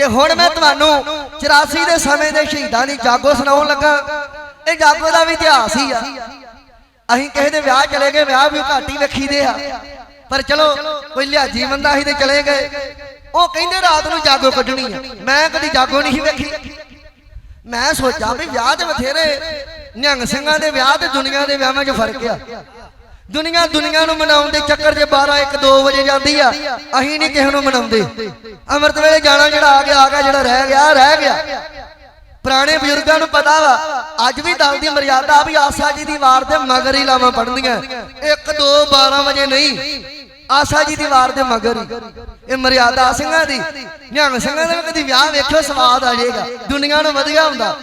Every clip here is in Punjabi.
ਤੇ ਹੁਣ ਮੈਂ ਤੁਹਾਨੂੰ 84 ਦੇ ਸਮੇਂ ਦੇ ਸ਼ਹੀਦਾਂ ਦੀ ਜਾਗੋ ਸੁਣਾਉਣ ਲੱਗਾ, ਇਹ ਜਾਗੋ ਦਾ ਵੀ ਇਤਿਹਾਸ ਹੀ ਆ। ਅਸੀਂ ਕਿਸੇ ਦੇ ਵਿਆਹ ਚਲੇ ਗਏ, ਵਿਆਹ ਵੀ ਘੱਟ ਵੇਖੀਦੇ ਆ। ਪਰ ਚਲੋ, ਕੋਈ ਲਿਆਜੀ ਬੰਦਾ ਸੀ ਤੇ ਚਲੇ ਗਏ। ਉਹ ਕਹਿੰਦੇ ਰਾਤ ਨੂੰ ਜਾਗੋ ਕੱਢਣੀ ਆ। ਮੈਂ ਕਦੀ ਜਾਗੋ ਨਹੀਂ ਵੇਖੀ। ਮੈਂ ਸੋਚਾਂ ਵੀ ਵਿਆਹ ਤੇ ਬਥੇਰੇ ਨਿਹੰਗ ਸਿੰਘਾਂ ਦੇ ਵਿਆਹ ਤੇ ਦੁਨੀਆ ਦੇ ਵਿਆਹਾਂ 'ਚ ਫ਼ਰਕ ਆ। ਦੁਨੀਆ ਦੁਨੀਆ ਨੂੰ ਮਨਾਉਣ ਦੇ ਚੱਕਰ 'ਚ 12 1 2 ਵਜੇ ਜਾਂਦੀ ਆ, ਅਸੀਂ ਨਹੀਂ ਕਿਸੇ ਨੂੰ ਮਨਾਉਂਦੇ। ਅੰਮ੍ਰਿਤ ਵੇਲੇ ਜਾਣਾ ਜਿਹੜਾ ਆ ਗਿਆ ਆ ਗਿਆ, ਜਿਹੜਾ ਰਹਿ ਗਿਆ ਰਹਿ ਗਿਆ। ਪੁਰਾਣੇ ਬਜ਼ੁਰਗਾਂ ਨੂੰ ਪਤਾ ਵਾ, ਅੱਜ ਵੀ ਦਲ ਦੀ ਮਰਿਆਦਾ ਵੀ ਆਸਾ ਜੀ ਦੀ ਵਾਰ ਦੇ ਮਗਰ ਹੀ ਲਾਵਾਂ ਪੜਨੀਆਂ 1 2 12 ਵਜੇ ਨਹੀਂ, ਆਸਾ ਜੀ ਦੀ ਵਾਰ ਦੇ ਮਗਰ ਹੀ। ਇਹ ਮਰਿਆਦਾ ਸਿੰਘਾਂ ਦੀ, ਨਿਹੰਗ ਸਿੰਘਾਂ ਦਾ ਕਦੀ ਵਿਆਹ ਵੇਖਿਓ ਸਵਾਦ ਆ ਜਾਏਗਾ। ਦੁਨੀਆ ਨੂੰ ਵਧੀਆ ਹੁੰਦਾ।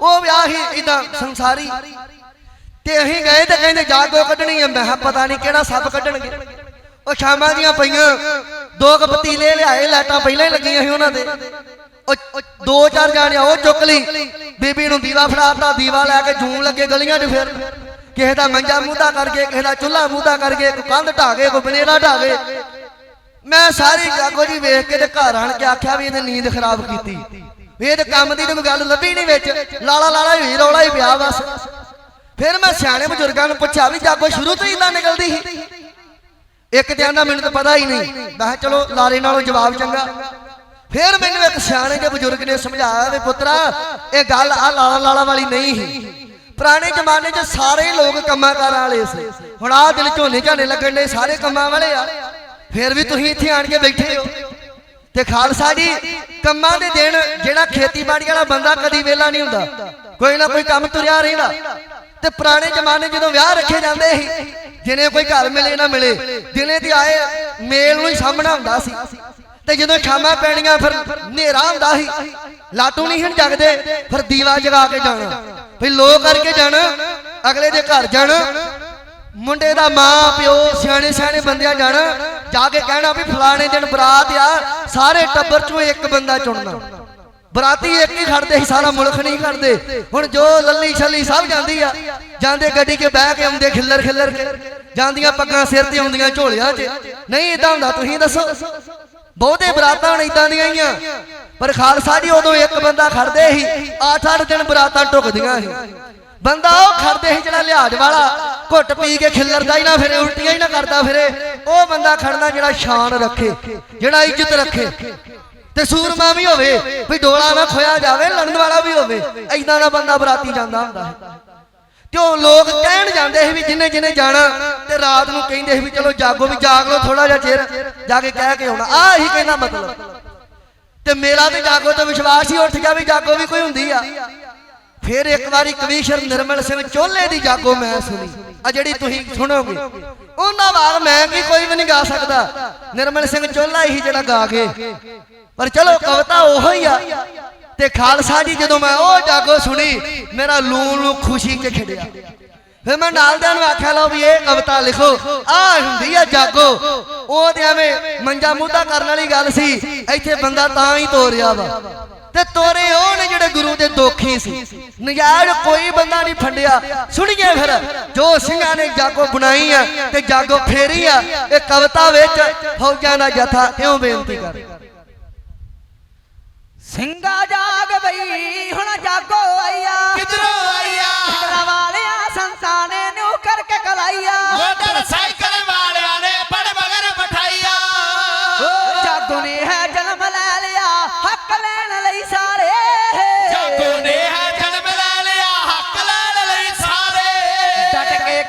ਉਹ ਵਿਆਹ ਹੀ ਇਦਾਂ ਸੰਸਾਰੀ ਤੇ ਅਸੀਂ ਗਏ ਤੇ ਕਹਿੰਦੇ ਜਾਗੋ ਕੱਢਣੀ ਆ। ਮੈਂ ਕਿਹਾ ਪਤਾ ਨਹੀਂ ਕਿਹੜਾ ਸੱਪ ਕੱਢਣਗੇ। ਉਹ ਸ਼ਾਮਾਂ ਦੀਆਂ ਪਈਆਂ, ਦੋ ਕੁ ਪਤੀਲੇ ਲਿਆਏ, ਲਾਈਟਾਂ ਪਹਿਲਾਂ ਹੀ ਲੱਗੀਆਂ ਸੀ ਉਹਨਾਂ ਦੇ। ਉਹ ਦੋ ਚਾਰ ਜਾਣੇ ਉਹ ਚੁੱਕ ਲਈ। ਬੀਬੀ ਨੂੰ ਦੀਵਾ ਫੜਾਤਾ, ਦੀਵਾ ਲੈ ਕੇ ਜੂਮ ਲੱਗੇ ਗਲੀਆਂ 'ਚ ਫਿਰ। ਕਿਸੇ ਦਾ ਮੰਜਾ ਮੂਧਾ ਕਰਕੇ ਕਿਸੇ ਦਾ ਚੁੱਲ੍ਹਾ ਮੂਧਾ ਕਰਕੇ ਕੋਈ ਕੰਧ ਢਾ ਕੇ ਬਨੇਰਾ ਢਾ ਕੇ ਮੈਂ ਸਾਰੀ ਜਾਗੋ ਜੀ ਵੇਖ ਕੇ ਤੇ ਘਰ ਆਣ ਕੇ ਆਖਿਆ ਵੀ ਇਹਨੇ ਨੀਂਦ ਖਰਾਬ ਕੀਤੀ। ਵੀ ਇਹ ਕੰਮ ਦੀ ਤੇ ਗੱਲ ਲੱਭੀ ਨਹੀਂ ਵਿੱਚ। ਲਾਲਾ ਲਾਲਾ ਹੀ ਰੌਲਾ ਹੀ ਪਿਆ ਬਸ। ਫਿਰ ਮੈਂ ਸਿਆਣੇ ਬਜ਼ੁਰਗਾਂ ਨੂੰ ਪੁੱਛਿਆ ਵੀ ਜਾਗੋ ਸ਼ੁਰੂ ਤੋਂ ਹੀ ਇਦਾਂ ਨਿਕਲਦੀ ਸੀ। ਇੱਕ ਤੇ ਆਂਦਾ ਮੈਨੂੰ ਤਾਂ ਪਤਾ ਹੀ ਨਹੀਂ। ਮੈਂ ਕਿਹਾ ਚਲੋ ਲਾਰੇ ਨਾਲੋਂ ਜਵਾਬ ਚੰਗਾ। ਫਿਰ ਮੈਨੂੰ ਇੱਕ ਸਿਆਣੇ ਦੇ ਬਜ਼ੁਰਗ ਨੇ ਸਮਝਾਇਆ ਵੀ ਪੁੱਤਰਾ ਇਹ ਗੱਲ ਆ ਲਾਲਾ ਲਾਲਾ ਵਾਲੀ ਨਹੀਂ ਸੀ। ਪੁਰਾਣੇ ਜ਼ਮਾਨੇ 'ਚ ਸਾਰੇ ਲੋਕ ਕੰਮਾਂ ਕਾਰਾਂ ਵਾਲੇ ਸੀ। ਹੁਣ ਆਹ ਦਿਲ ਝੋਨੇ ਝਾਨੇ ਲੱਗਣ ਦੇ ਸਾਰੇ ਕੰਮਾਂ ਵਾਲੇ ਆ। ਫਿਰ ਵੀ ਤੁਸੀਂ ਇੱਥੇ ਆਣ ਕੇ ਬੈਠੇ ਹੋ। ਤੇ ਖਾਲਸਾ ਜੀ ਕੰਮਾਂ ਦੇ ਦਿਨ ਜਿਹੜਾ ਖੇਤੀਬਾੜੀ ਵਾਲਾ ਬੰਦਾ ਕਦੀ ਵੇਲਾ ਨਹੀਂ ਹੁੰਦਾ। ਕੋਈ ਨਾ ਕੋਈ ਕੰਮ ਤੁਰਿਆ ਰਹਿੰਦਾ। ਤੇ ਪੁਰਾਣੇ ਜ਼ਮਾਨੇ ਜਦੋਂ ਵਿਆਹ ਰੱਖੇ ਜਾਂਦੇ ਸੀ, ਜਿਹਨੇ ਕੋਈ ਘਰ ਮਿਲੇ ਨਾ ਮਿਲੇ ਦਿਨੇ ਤੇ ਆਏ ਮੇਲ ਨੂੰ ਹੀ ਸਾਹਮਣਾ ਹੁੰਦਾ ਸੀ। ਤੇ ਜਦੋਂ ਸ਼ਾਮਾਂ ਪੈਣੀਆਂ ਫਿਰ ਹਨੇਰਾ ਹੁੰਦਾ ਸੀ, ਲਾਟੂ ਨਹੀਂ ਹਣ ਜਗਦੇ, ਫਿਰ ਦੀਵਾ ਜਗਾ ਕੇ ਜਾਣਾ। ਵੀ ਲੋ ਕਰਕੇ ਜਾਣਾ, ਅਗਲੇ ਦੇ ਘਰ ਜਾਣਾ, ਮੁੰਡੇ ਦਾ ਮਾਂ, ਪਿਓ, ਸਿਆਣੇ ਸਿਆਣੇ ਬੰਦਿਆਂ ਜਾਣਾ, ਜਾ ਕੇ ਕਹਿਣਾ ਵੀ ਫਲਾਣੇ ਦਿਨ ਬਰਾਤ ਆ, ਸਾਰੇ ਟੱਬਰ ਚੋਂ ਇੱਕ ਬੰਦਾ ਚੁਣਨਾ। ਬਰਾਤੀ ਇੱਕ ਹੀ ਖੜਦੇ ਸੀ, ਸਾਰਾ ਮੁਲਕ ਨਹੀਂ ਖੜਦੇ। ਹੁਣ ਜੋ ਲੱਲੀ ਛੱਲੀ ਸਭ ਜਾਂਦੀ ਆ। ਜਾਂਦੇ ਗੱਡੀ 'ਚ ਬਹਿ ਕੇ ਆਉਂਦੇ ਖਿੱਲਰ ਖਿੱਲਰ। ਕੇ ਜਾਂਦੀਆਂ ਪੱਗਾਂ ਸਿਰ ਤੇ ਆਉਂਦੀਆਂ ਝੋਲਿਆਂ 'ਚ। ਨਹੀਂ ਇਦਾਂ ਹੁੰਦਾ, ਤੁਸੀਂ ਦੱਸੋ। ਬਹੁਤੇ ਬਰਾਤਾਂ ਹੁਣ ਇਦਾਂ ਦੀਆਂ ਹੀ ਆ। ਪਰ ਖਾਲਸਾ ਜੀ ਉਦੋਂ ਇੱਕ ਬੰਦਾ ਖੜਦੇ ਸੀ 8-8 ਦਿਨ ਬਰਾਤਾਂ ਟੁਕਦੀਆਂ ਸੀ। ਬੰਦਾ ਉਹ ਖੜਦੇ ਸੀ ਜਿਹੜਾ ਲਿਹਾਜ਼ ਵਾਲਾ, ਘੁੱਟ ਪੀ ਕੇ ਖਿੱਲਰਦਾ ਹੀ ਨਾ ਫਿਰੇ, ਉਲਟੀਆਂ ਹੀ ਨਾ ਕਰਦਾ ਫਿਰੇ। ਉਹ ਬੰਦਾ ਖੜਨਾ ਜਿਹੜਾ ਸ਼ਾਨ ਰੱਖੇ, ਜਿਹੜਾ ਇੱਜ਼ਤ ਰੱਖੇ। ਤੇ ਸੂਰਮਾ ਵੀ ਹੋਵੇ, ਵੀ ਡੋਲਾ ਨਾ ਖੋਇਆ ਜਾਵੇ, ਲੜਨ ਵਾਲਾ ਵੀ ਹੋਵੇ ਐਦਾਂ ਦਾ ਬੰਦਾ ਬਰਾਤੀ ਜਾਂਦਾ ਹੁੰਦਾ ਹੈ। ਤੇ ਉਹ ਲੋਕ ਕਹਿਣ ਜਾਂਦੇ ਸੀ ਵੀ ਜਿੰਨੇ ਜਿੰਨੇ ਜਾਣਾ, ਤੇ ਰਾਤ ਨੂੰ ਕਹਿੰਦੇ ਸੀ ਵੀ ਚਲੋ ਜਾਗੋ, ਵੀ ਜਾਗ ਲਓ ਥੋੜਾ ਜਿਹਾ ਚਿਰ, ਜਾ ਕੇ ਕਹਿ ਕੇ ਆਉਣਾ। ਆਹ ਹੀ ਕਹਿੰਦਾ ਮਤਲਬ। ਤੇ ਮੇਰਾ ਤੇ ਜਾਗੋ ਤੇ ਵਿਸ਼ਵਾਸ ਹੀ ਉੱਠ ਗਿਆ ਵੀ ਜਾਗੋ ਵੀ ਕੋਈ ਹੁੰਦੀ ਆ। ਫਿਰ ਇੱਕ ਵਾਰੀ ਕਵੀਸ਼ਰ ਨਿਰਮਲ ਸਿੰਘ ਚੋਲੇ ਦੀ ਜਾਗੋ ਮੈਂ ਸੁਣੀ। ਆ ਜਿਹੜੀ ਤੁਸੀਂ ਸੁਣੋਗੇ। ਉਹਨਾਂ ਵਾਰ ਮੈਂ ਵੀ ਕੋਈ ਵੀ ਨਹੀਂ ਗਾ ਸਕਦਾ। ਨਿਰਮਲ ਸਿੰਘ ਚੋਲਾ ਹੀ ਜਿਹੜਾ ਗਾ ਕੇ। ਪਰ ਚਲੋ ਕਵਿਤਾ ਉਹੋ ਹੀ ਆ। ਤੇ ਖਾਲਸਾ ਜੀ ਜਦੋਂ ਮੈਂ ਉਹ ਜਾਗੋ ਸੁਣੀ, ਮੇਰਾ ਲੂਣ ਨੂੰ ਖੁਸ਼ੀ 'ਚ ਖਿੜਿਆ। ਫਿਰ ਮੈਂ ਨਾਲਦਿਆਂ ਨੂੰ ਆਖਿਆ, ਲਓ ਵੀ ਇਹ ਕਵਿਤਾ ਲਿਖੋ। ਆ ਹੁੰਦੀ ਆ ਜਾਗੋ। ਉਹ ਤੇ ਐਵੇਂ ਮੰਜਾ ਮੁੱਦਾ ਕਰਨ ਵਾਲੀ ਗੱਲ ਸੀ। ਇੱਥੇ ਬੰਦਾ ਤਾਂ ਹੀ ਤੋਰਿਆ ਵਾ। ਤੇ ਤੋਰੇ ਉਹ ਜਿਹੜੇ ਗੁਰੂ ਦੇ ਦੋਖੀ ਸੀ। ਨਜਾਇਜ਼ ਕੋਈ ਬੰਦਾ ਨਹੀਂ ਫੰਡਿਆ। ਸੁਣੀਏ ਫਿਰ, ਜੋ ਸਿੰਘਾਂ ਨੇ ਜਾਗੋ ਬਣਾਈ ਆ ਤੇ ਜਾਗੋ ਫੇਰੀ ਆ, ਇਹ ਕਵਿਤਾ ਵਿੱਚ ਫੌਜਾਂ ਦਾ ਜਥਾ ਇਉਂ ਬੇਨਤੀ ਕਰ ਸਿੰਘਾ ਜਾਗ ਬਈ, ਹੁਣ ਜਾਗੋ ਆਈਆ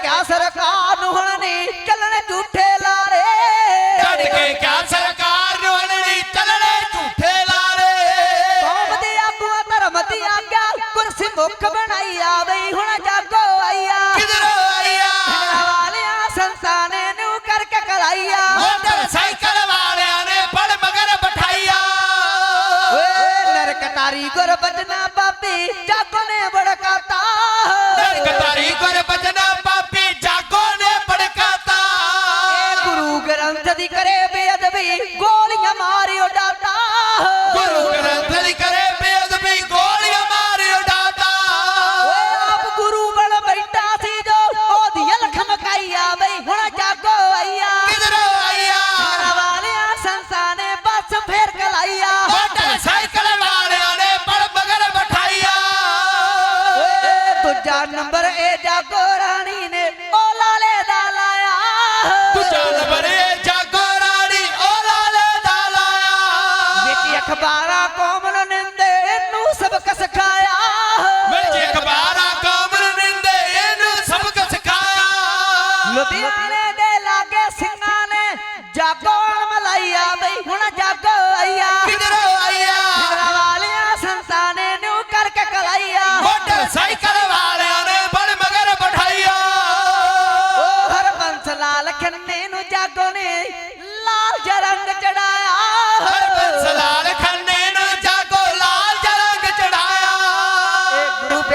क्या सरकार नुहने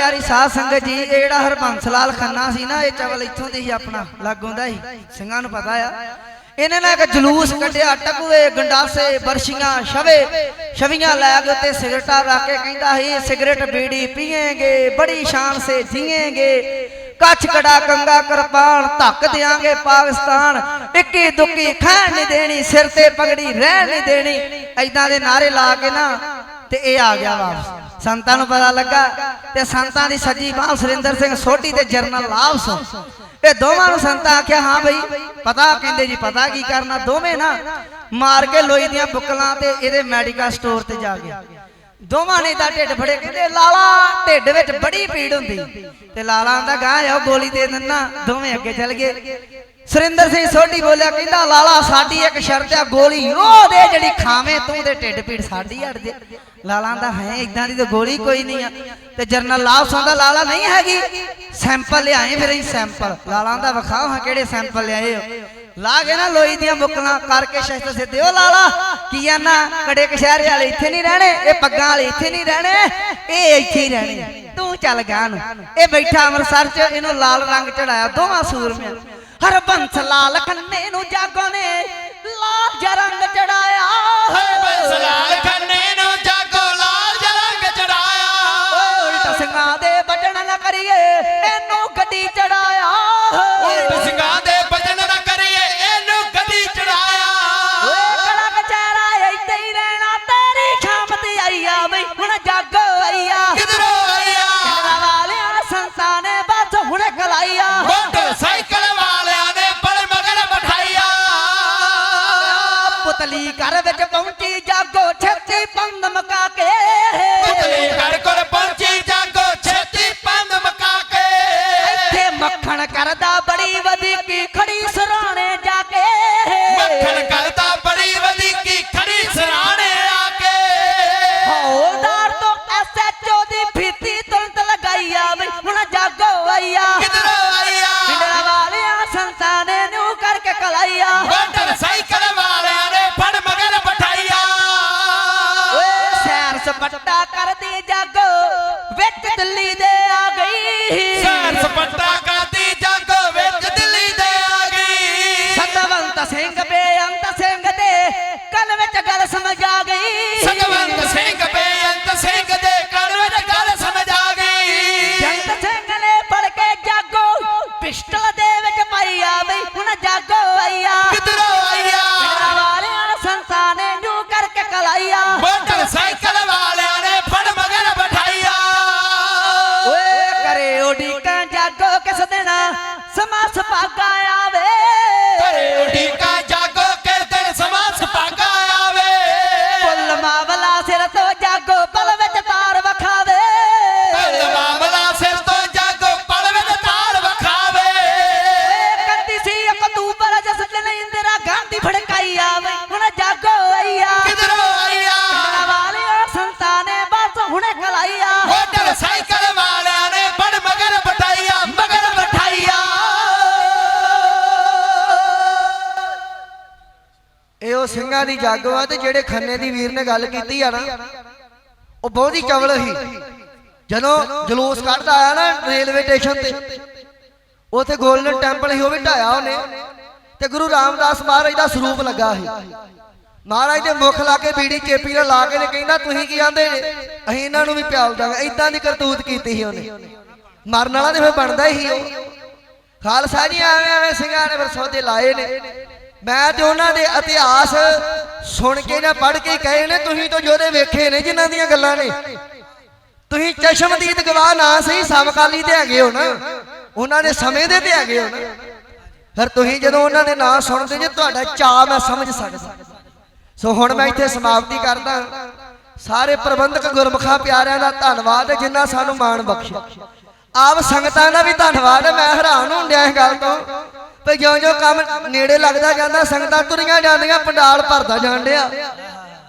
ਪਿਆਰੀ ਸਾਧ ਸੰਗਤ ਜੀ, ਇਹ ਜਿਹੜਾ ਹਰਬੰਸ ਲਾਲ ਖੰਨਾ ਸੀ ਨਾ, ਇਹ ਚਵਲ ਇੱਥੋਂ ਦੇ ਹੀ ਆਪਣਾ, ਲਾਗੋਂ ਦਾ ਹੀ, ਸਿੰਘਾਂ ਨੂੰ ਪਤਾ ਆ। ਇਹਨੇ ਨਾ ਇੱਕ ਜਲੂਸ ਕੱਢਿਆ, ਟਕੂਏ, ਗੰਡਾਸੇ, ਬਰਸ਼ੀਆਂ, ਸ਼ਵੇ ਛਵੀਆਂ ਲੈ ਕੇ ਉੱਤੇ ਸਿਗਰਟਾਂ ਰੱਖ ਕੇ ਕਹਿੰਦਾ ਸੀ ਸਿਗਰਟ ਬੀੜੀ ਪੀਏਗੇ, ਬੜੀ ਸ਼ਾਨ ਸੇ ਜੀਏਗੇ। ਕੱਛ ਕੜਾ ਕੰਗਾ ਕਿਰਪਾਨ, ਧੱਕ ਦਿਆਂਗੇ ਪਾਕਿਸਤਾਨ। ਇੱਕੀ ਦੁੱਕੀ ਖਾਣ ਨਹੀਂ ਦੇਣੀ, ਸਿਰ ਤੇ ਪਗੜੀ ਰਹਿਣ ਨਹੀਂ ਦੇਣੀ। ਐਦਾਂ ਦੇ ਨਾਰੇ ਲਾ ਕੇ ਨਾ, ਤੇ ਇਹ ਆ ਗਿਆ ਵਾਪਸ। ਸੰਤਾਂ ਨੂੰ ਪਤਾ ਲੱਗਾ ਤੇ ਸੰਤਾਂ ਦੀ ਸੱਜੀ ਬਾਹ ਸੁਰਿੰਦਰ ਸਿੰਘ ਸੋਢੀ ਤੇ ਜਰਨਲ ਲਾਭਸ ਇਹ ਦੋਵਾਂ ਨੂੰ ਸੰਤਾਂ ਆਖਿਆ, ਹਾਂ ਬਈ, ਪਤਾ? ਕਹਿੰਦੇ, ਜੀ, ਪਤਾ ਕੀ ਕਰਨਾ? ਦੋਵੇਂ ਨਾ ਮਾਰ ਕੇ ਲੋਈ ਦੀਆਂ ਬੁੱਕਲਾਂ ਤੇ ਇਹਦੇ ਮੈਡੀਕਲ ਸਟੋਰ ਤੇ ਜਾ ਗਏ। ਦੋਵਾਂ ਨੇ ਤਾਂ ਢਿੱਡ ਫੜੇ, ਕਹਿੰਦੇ, ਲਾਲਾ, ਢਿੱਡ ਵਿੱਚ ਬੜੀ ਪੀੜ ਹੁੰਦੀ। ਤੇ ਲਾਲਾ ਆਂਦਾ ਗਾਂ ਆਓ ਗੋਲੀ ਦੇ ਦਿੰਨਾ। ਦੋਵੇਂ ਅੱਗੇ ਚੱਲ ਗਏ। ਸੁਰਿੰਦਰ ਸਿੰਘ ਸੋਢੀ ਬੋਲਿਆ, ਕਹਿੰਦਾ, ਲਾਲਾ, ਸਾਡੀ ਇੱਕ ਸ਼ਰਤ ਆ, ਗੋਲੀ ਉਹ ਦੇ ਜਿਹੜੀ ਖਾਵੇਂ, ਤੂੰ ਦੇ ਢਿੱਡ ਪੀੜ ਸਾਡੀ ਹਟ ਜੇ ਲਾਲਾ ਦਾ ਹੈ ਇਦਾਂ ਦੀ ਤਾਂ ਗੋਲੀ ਕੋਈ ਨਹੀਂ ਆ। ਤੇ ਜਰਨਲ ਲਾਭ ਦਾ ਲਾਲਾ ਨਹੀਂ ਹੈਗੀ। ਸੈਂਪਲ ਲਿਆਏ ਫਿਰ ਅਸੀਂ ਸੈਂਪਲ। ਲਾਲਾ ਦਾ ਵਿਖਾਓ ਹਾਂ ਕਿਹੜੇ ਸੈਂਪਲ ਲਿਆਏ ਹੋ। ਲਾ ਕੇ ਨਾ ਲੋਈ ਦੀਆਂ ਬੁੱਕਲਾਂ ਕਰਕੇ ਸ਼ਸਤਰ ਸਿੱਧੇ। ਉਹ ਲਾਲਾ, ਕੀ ਆ ਨਾ ਕੜੇ ਕਸ਼ਹਿਰੇ ਵਾਲੇ ਇੱਥੇ ਨਹੀਂ ਰਹਿਣੇ, ਇਹ ਪੱਗਾਂ ਵਾਲੇ ਇੱਥੇ ਨਹੀਂ ਰਹਿਣੇ, ਇਹ ਇੱਥੇ ਹੀ ਰਹਿਣੇ। ਤੂੰ ਚੱਲ ਗਾ ਨੂੰ। ਇਹ ਬੈਠਾ ਅੰਮ੍ਰਿਤਸਰ ਚ, ਇਹਨੂੰ ਲਾਲ ਰੰਗ ਚੜਾਇਆ, ਦੋਵਾਂ ਸੂਰਮਿਆਂ ਹਰਬੰਸ ਲਾਲ ਖੰਨੇ ਨੂੰ ਜਾਗੋ ਨੇ ਲਾਲ ਜਿਹਾ ਰੰਗ ਚੜਾਇਆ। ਹਰਬੰਸ ਲਾਲ ਖੰਨੇ ਨੂੰ ਜਾਗੋ ਲਾਲ ਜਰੰਗ ਚੜਾਇਆ। ਉਲਟ ਸਿੰਘਾਂ ਦੇ ਬਟਨ ਨਾ ਕਰੀਏ ਇਹਨੂੰ ਗੱਡੀ ਚੜਾਇਆ। ਉਲਟ ਸਿੰਘਾਂ ਦੇ ਭਜਨ ਨਾ ਕਰੀਏ ਇਹਨੂੰ ਗੱਡੀ ਚੜਾਇਆ। ਓਏ ਕੜਾ ਕਚਹਿਰਾ ਇੱਥੇ ਹੀ ਰਹਿਣਾ ਤੇਰੀ ਸ਼ਾਮ ਤੇ ਆਈ ਆ ਬਈ। ਹੁਣ ਮੱਖਣ ਕਰਦਾ ਬੜੀ ਵਧੀਕੀ ਖੜੀ ਸਮਾ ਸੁਪਾਗਾ ਸਿੰਘਾਂ ਦੀ ਜਾਗੋ ਆ ਤੇ ਜਿਹੜੇ ਖੰਨੇ ਦੀ ਵੀਰ ਨੇ ਗੱਲ ਕੀਤੀ ਆ ਨਾ, ਉਹ ਬਹੁਤ ਚਵਲ ਸੀ। ਜਦੋਂ ਜਲੂਸ ਕੱਢਦਾ ਆਇਆ ਨਾ ਰੇਲਵੇ ਸਟੇਸ਼ਨ ਤੇ, ਉਥੇ ਗੋਲਡਨ ਟੈਂਪਲ ਸੀ, ਉਹ ਵੀ ਢਾਇਆ ਉਹਨੇ। ਤੇ ਗੁਰੂ ਰਾਮਦਾਸ ਮਹਾਰਾਜ ਦਾ ਸਰੂਪ ਲੱਗਾ ਸੀ। ਮਹਾਰਾਜ ਦੇ ਮੁਖ ਲਾ ਕੇ ਬੀੜੀ ਚੇਪੀ ਨਾਲ ਲਾ ਕੇ ਤੇ ਕਹਿੰਦਾ, ਤੁਸੀਂ ਕੀ ਆਂਦੇ ਜੇ? ਅਸੀਂ ਇਹਨਾਂ ਨੂੰ ਵੀ ਪਿਆਲ ਦਾਂਗੇ। ਇਦਾਂ ਦੀ ਕਰਤੂਤ ਕੀਤੀ ਸੀ ਉਹਨੇ। ਮਰਨ ਵਾਲਾ ਤੇ ਫਿਰ ਬਣਦਾ ਹੀ ਉਹ। ਖਾਲਸਾ ਜੀ ਐਵੇਂ ਐਵੇਂ ਸਿੰਘਾਂ ਨੇ ਫਿਰ ਸੌਦੇ ਲਾਏ ਨੇ। ਮੈਂ ਤੇ ਉਹਨਾਂ ਦੇ ਇਤਿਹਾਸ ਸੁਣ ਕੇ ਨਾ ਪੜ੍ਹ ਕੇ ਕਹੇ ਨੇ, ਤੁਸੀਂ ਤਾਂ ਜੋਦੇ ਵੇਖੇ ਨੇ ਜਿਨ੍ਹਾਂ ਦੀਆਂ ਗੱਲਾਂ ਨੇ। ਤੁਸੀਂ ਚਸ਼ਮਦੀਦ ਗਵਾਹ ਨਾ ਸਹੀ, ਸਮਕਾਲੀ ਤੇ ਹੈਗੇ ਹੋ ਨਾ। ਉਹਨਾਂ ਦੇ ਸਮੇਂ ਦੇ ਤੇ ਹੈਗੇ ਹੋ ਨਾ। ਫਿਰ ਤੁਸੀਂ ਜਦੋਂ ਉਹਨਾਂ ਦੇ ਨਾਂ ਸੁਣਦੇ ਜੇ, ਤੁਹਾਡਾ ਚਾਅ ਮੈਂ ਸਮਝ ਸਕਦਾ। ਸੋ ਹੁਣ ਮੈਂ ਇੱਥੇ ਸਮਾਪਤੀ ਕਰਦਾ। ਸਾਰੇ ਪ੍ਰਬੰਧਕ ਗੁਰਮੁਖਾਂ ਪਿਆਰਿਆਂ ਦਾ ਧੰਨਵਾਦ ਹੈ ਜਿਨ੍ਹਾਂ ਸਾਨੂੰ ਮਾਣ ਬਖਸ਼ਿਆ। ਆਪ ਸੰਗਤਾਂ ਦਾ ਵੀ ਧੰਨਵਾਦ ਹੈ, ਮੈਂ ਹੈਰਾਨ ਹੁੰਦਿਆ ਇਸ ਗੱਲ ਤੋਂ। ਤੇ ਜਿਉਂ ਜਿਉਂ ਕੰਮ ਨੇੜੇ ਲੱਗਦਾ ਜਾਂਦਾ, ਸੰਗਤਾਂ ਤੁਰੀਆਂ ਜਾਂਦੀਆਂ, ਪੰਡਾਲ ਭਰਦਾ ਜਾਣ ਡਿਆ।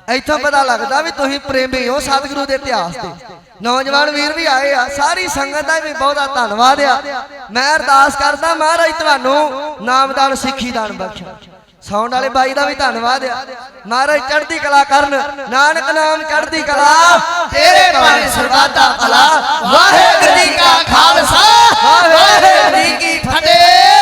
ਇੱਥੋਂ ਪਤਾ ਲੱਗਦਾ ਵੀ ਤੁਸੀਂ ਪ੍ਰੇਮੀ ਹੋ ਸਤਿਗੁਰੂ ਦੇ ਇਤਿਹਾਸ ਦੇ ਨੌਜਵਾਨ ਵੀਰ ਵੀ ਆਏ ਆ, ਸਾਰੀ ਸੰਗਤ ਦਾ ਵੀ ਬਹੁਤਾ ਧੰਨਵਾਦ ਆ। ਮੈਂ ਅਰਦਾਸ ਕਰਦਾ, ਮਹਾਰਾਜ ਤੁਹਾਨੂੰ ਨਾਮਦਾਨ, ਸਿੱਖੀ ਦਾਨ ਬਖਸ਼ਾ। ਸਾਊਂਡ ਵਾਲੇ ਬਾਈ ਦਾ ਵੀ ਧੰਨਵਾਦ ਆ। ਮਹਾਰਾਜ ਚੜ੍ਹਦੀ ਕਲਾ ਕਰਨ, ਨਾਨਕ ਨਾਮ ਚੜ੍ਹਦੀ ਕਲਾ। ਤੇਰੇ ਬਾਣੀ ਸਰਬੱਤਾ ਭਲਾ। ਵਾਹਿਗੁਰੂ ਜੀ ਕਾ ਖਾਲਸਾ, ਵਾਹਿਗੁਰੂ ਜੀ ਕੀ ਫਤਿਹ।